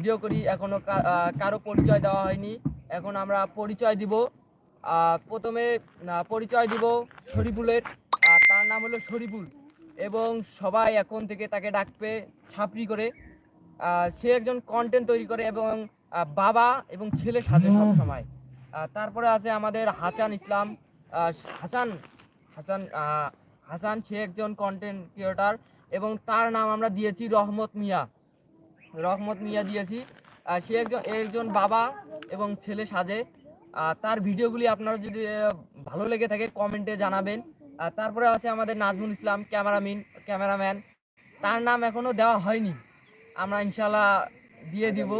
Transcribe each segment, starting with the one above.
Video করি এখনও কারও পরিচয় দেওয়া হয়নি। এখন আমরা পরিচয় দিব। প্রথমে পরিচয় দিব শরীফুলের তার নাম হলো শরীফুল। এবং সবাই এখন থেকে তাকে ডাকবে ছাপরি করে। সে একজন কন্টেন্ট তৈরি করে এবং বাবা এবং ছেলে সাথে সব সময়। তারপরে আছে আমাদের হাসান ইসলাম। হাসান হাসান হাসান সে একজন কন্টেন্ট ক্রিয়েটার এবং তার নাম আমরা দিয়েছি রহমত মিয়া। রহমত মিয়া দিয়েছি। সে একজন একজন বাবা এবং ছেলে সাজে। তার ভিডিওগুলি আপনারা যদি ভালো লেগে থাকে, কমেন্টে জানাবেন। তারপরে আছে আমাদের নাজমুল ইসলাম, ক্যামেরাম্যান ক্যামেরাম্যান। তার নাম এখনও দেওয়া হয়নি। আমরা ইনশাল্লাহ দিয়ে দিব।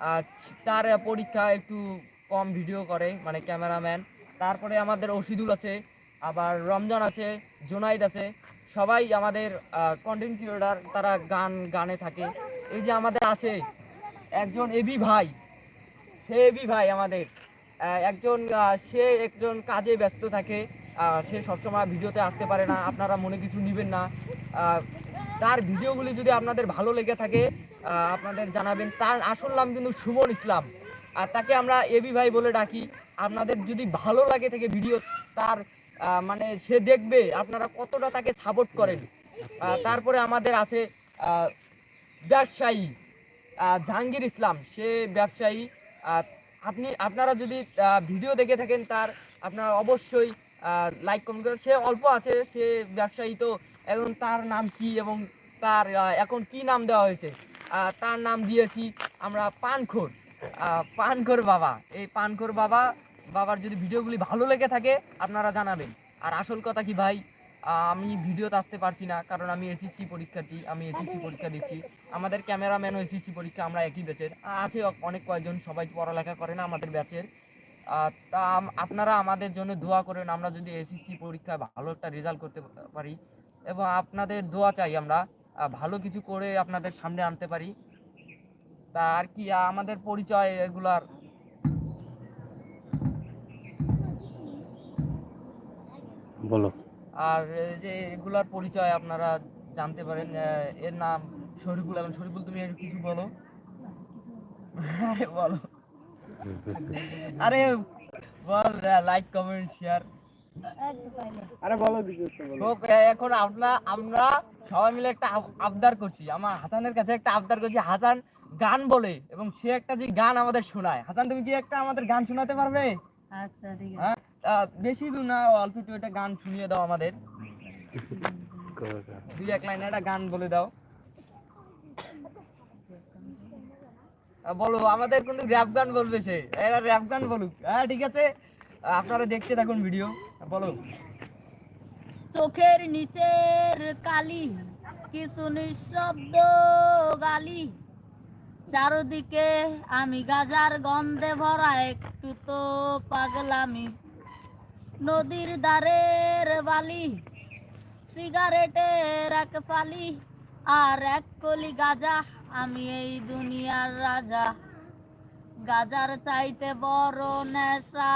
আর তার পরীক্ষা একটু কম ভিডিও করে মানে ক্যামেরাম্যান। তারপরে আমাদের অসিদুল আছে, আবার রমজান আছে, জোনাইদ আছে। সবাই আমাদের কন্টেন্ট ক্রিয়েটার তারা গান গানে থাকে। এই যে আমাদের আছে একজন এবি ভাই, সে এবি ভাই আমাদের। একজন সে একজন কাজে ব্যস্ত থাকে সে সবসময় ভিডিওতে আসতে পারে না, আপনারা মনে কিছু নেবেন না। তার ভিডিওগুলি যদি আপনাদের ভালো লেগে থাকে আপনাদের জানাবেন। তার আসল নাম কিন্তু সুমন ইসলাম। আর তাকে আমরা এবি ভাই বলে ডাকি। আপনাদের যদি ভালো লাগে থাকে ভিডিও, তার মানে সে দেখবে আপনারা কতটা তাকে সাপোর্ট করেন। তারপরে আমাদের আছে ব্যবসায়ী জাহাঙ্গীর ইসলাম, সে ব্যবসায়ী। আপনি, আপনারা যদি ভিডিও দেখে থাকেন, তার আপনারা অবশ্যই লাইক কমেন্ট করে সে অল্প আছে, সে ব্যবসায়ী তো। এখন তার নাম কি এবং তার এখন কি নাম দেওয়া হয়েছে? তার নাম দিয়েছি আমরা পানখোর। পানখোর বাবা। এই পানখোর বাবা, বাবার যদি ভিডিওগুলি ভালো লেগে থাকে, আপনারা জানাবেন। আর আসল কথা কি ভাই? আমি ভিডিওতে আসতে পারছি না, কারণ আমি এসএসসি পরীক্ষার্থী, আমি এসএসসি পরীক্ষা দিচ্ছি। আমাদের ক্যামেরাম্যানও এসএসসি পরীক্ষা আমরা একই ব্যাচের আছে অনেক কয়েকজন, সবাই পড়ালেখা করে না আমাদের ব্যাচের তা আপনারা আমাদের জন্য দোয়া করেন, আমরা যদি এসএসসি পরীক্ষায় ভালো একটা রেজাল্ট করতে পারি। এবং আপনাদের দোয়া চাই আমরা ভালো কিছু করে আপনাদের সামনে আনতে পারি। তা আর কি আমাদের পরিচয় এগুলার। বলো। আর যে এগুলার পরিচয় আপনারা জানতে পারেন এর নাম শরীফুল এখন শরীফুল তুমি একটু কিছু বলো? আরে বলো। আরে বল লাইক কমেন্ট শেয়ার আরে বলো কিছু বলো। এখন আমরা আমরা সবাই মিলে একটা আবদার করছি। আমার হাসানের কাছে একটা আবদার করছি হাসান গান বলে এবং সে একটা যে গান আমাদের শোনায়। হাসান তুমি কি একটা আমাদের গান শোনাতে পারবে? আচ্ছা ঠিক আছে। হ্যাঁ? বেশি দূর না, অল্প একটু একটা গান শুনিয়ে দাও আমাদের। দুই এক লাইনে একটা গান বলে দাও। বলো, আমাদের কিন্তু র্যাপ গান বলবে সে। এরা র্যাপ গান বলুক। হ্যাঁ ঠিক আছে? আপনারা দেখতে থাকুন ভিডিও বলো। চোখের নিচের কালি, কিছু নিঃশব্দ গালি। চারদিকে আমি গাজার গন্ধে ভরা, একটু তো পাগলামি। নদীর ধারের বালি সিগারেটের এক ফালি, আর এক কলি গাজা, আমি এই দুনিয়ার রাজা। গাজার চাইতে বড় নেশা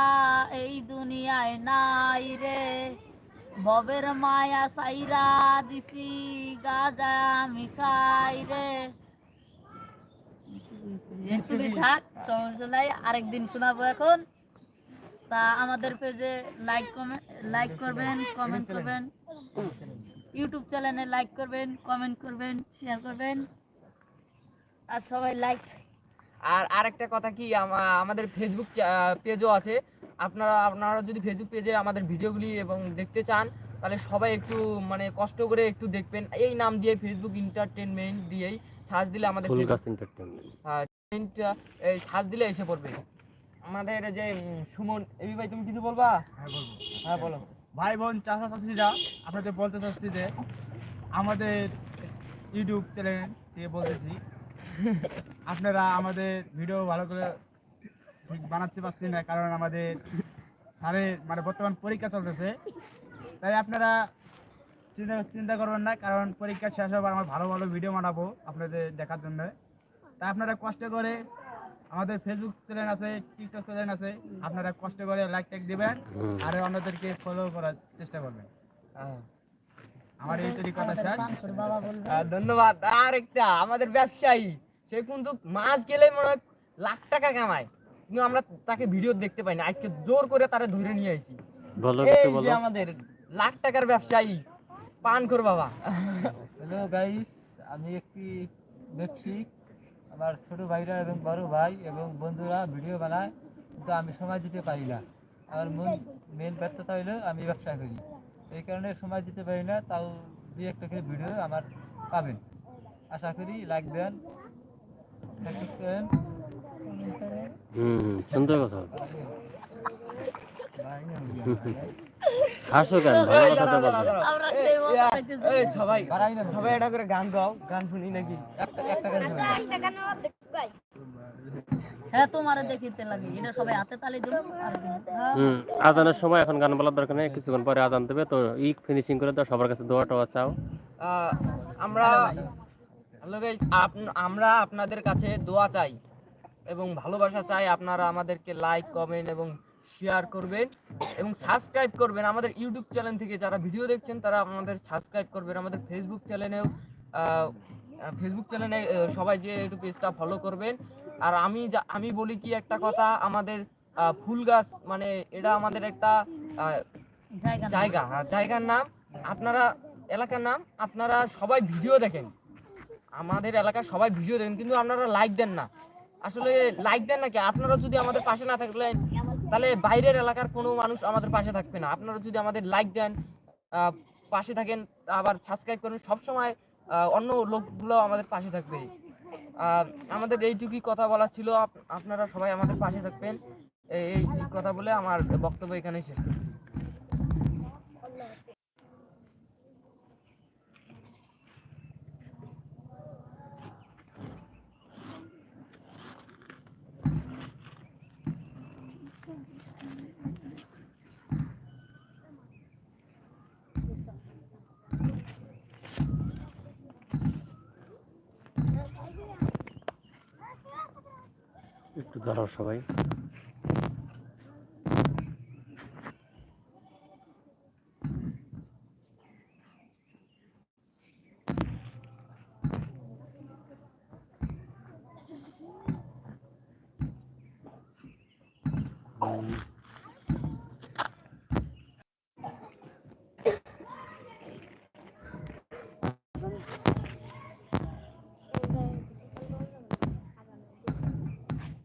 এই দুনিয়ায় নাই রে। ববের মায়া সাইরা দিছি, গাজা আমি খাই রে। থাক আরেকদিন শোনাবো এখন। তা আমাদের পেজে লাইক কমেন্ট লাইক করবেন কমেন্ট করবেন ইউটিউব চ্যানেলে লাইক করবেন কমেন্ট করবেন শেয়ার করবেন আর সবাই লাইক আর আরেকটা কথা কি আমাদের ফেসবুক পেজও আছে। আপনারা আপনারা যদি ফেসবুক পেজে আমাদের ভিডিওগুলি এবং দেখতে চান তাহলে সবাই একটু মানে কষ্ট করে একটু দেখবেন। এই নাম দিয়ে ফেসবুক এন্টারটেনমেন্ট দিয়েই সার্চ দিলে আমাদের ফুল গাছ এন্টারটেনমেন্ট হ্যাঁ, এই সার্চ দিলে এসে পড়বে। আমাদের যে সুমন এবি ভাই তুমি কিছু বলবা? হ্যাঁ বলব। হ্যাঁ বলো। ভাই বোন চাষা চাষিরা আপনাদের বলতে চাচ্ছি যে আমাদের ইউটিউব চ্যানেল থেকে বলতেছি আপনারা আমাদের ভিডিও ভালো করে ঠিক বানাতে পারছি না কারণ আমাদের স্যারের মানে বর্তমান পরীক্ষা চলতেছে। তাই আপনারা চিন্তা চিন্তা করবেন না কারণ পরীক্ষা শেষ হবে আমার ভালো ভালো ভিডিও বানাবো আপনাদের দেখার জন্য। তাই আপনারা কষ্ট করে আমাদের ফেসবুক চ্যানেল আছে টিকটক চ্যানেল আছে। আপনারা কষ্ট করে লাইক টাইক দিবেন আর অন্যদেরকে ফলো করার চেষ্টা করবেন। আমার এই তৈরি কথা আহ, ধন্যবাদ। আর একটা আমাদের ব্যবসায়ী সে কিন্তু মাস গেলে মনে হয় লাখ টাকা কামায়। কিন্তু আমরা তাকে ভিডিও দেখতে পাই না আজকে জোর করে তারা ধরে নিয়ে আইছি। বলো কিছু বলো। আমাদের লাখ টাকার ব্যবসায়ী পান কর বাবা। হ্যালো গাইস আমি একটি ব্যক্তি আমার ছোট ভাইরা এবং বড় ভাই এবং বন্ধুরা ভিডিও বানায় কিন্তু আমি সময় দিতে পারি না। আমার মূল মেন ব্যর্থতা হলো আমি ব্যবসা করি। এই কারণে সময় দিতে পারি না তাও দুই একটা করে ভিডিও আমার পাবেন। আশা করি লাইক দেন সাবস্ক্রাইব করেন হুম হুম, সুন্দর কথা। হাসো কেন? ভালো কথা তো এই, সবাই বাড়াই না। সবাই এটা করে গান গাও গান শুনি নাকি একটা একটা করে হ্যাঁ তোমারে দেখিতে লাগে এটা সবাই হাতে তালি দিল হ্যাঁ। হুম আজানের সময় এখন গান বলার দরকার নেই কিছুক্ষণ পরে আজান দেবে তো ই ফিনিশিং করে দাও সবার কাছে দোয়া টোয়া চাও আহ, আমরা হ্যালো গাইস আমরা আপনাদের কাছে দোয়া চাই এবং ভালোবাসা চাই আপনারা আমাদেরকে লাইক কমেন্ট এবং শেয়ার করবেন এবং সাবস্ক্রাইব করবেন। আমাদের ইউটিউব চ্যানেল থেকে যারা ভিডিও দেখছেন তারা আমাদের সাবস্ক্রাইব করবেন। আমাদের ফেসবুক চ্যানেলেও ফেসবুক চ্যানেলে সবাই যে একটু পেজটা ফলো করবেন। আর আমি যা- আমি বলি কি একটা কথা আমাদের ফুল গাছ মানে এটা আমাদের একটা জায়গা জায়গার নাম আপনারা এলাকার নাম আপনারা সবাই ভিডিও দেখেন। আমাদের এলাকার সবাই ভিডিও দেখেন কিন্তু আপনারা লাইক দেন না। আসলে লাইক দেন নাকি আপনারা যদি আমাদের পাশে না থাকলে তাহলে বাইরের এলাকার কোনো মানুষ আমাদের পাশে থাকবে না। আপনারা যদি আমাদের লাইক দেন পাশে থাকেন, আবার সাবস্ক্রাইব করেন, সবসময় অন্য লোকগুলো আমাদের পাশে থাকবে। আর আমাদের এইটুকুই কথা বলা ছিল আপনারা সবাই আমাদের পাশে থাকবেন। এই কথা বলে আমার বক্তব্য এখানেই শেষ করছি। ধরো সবাই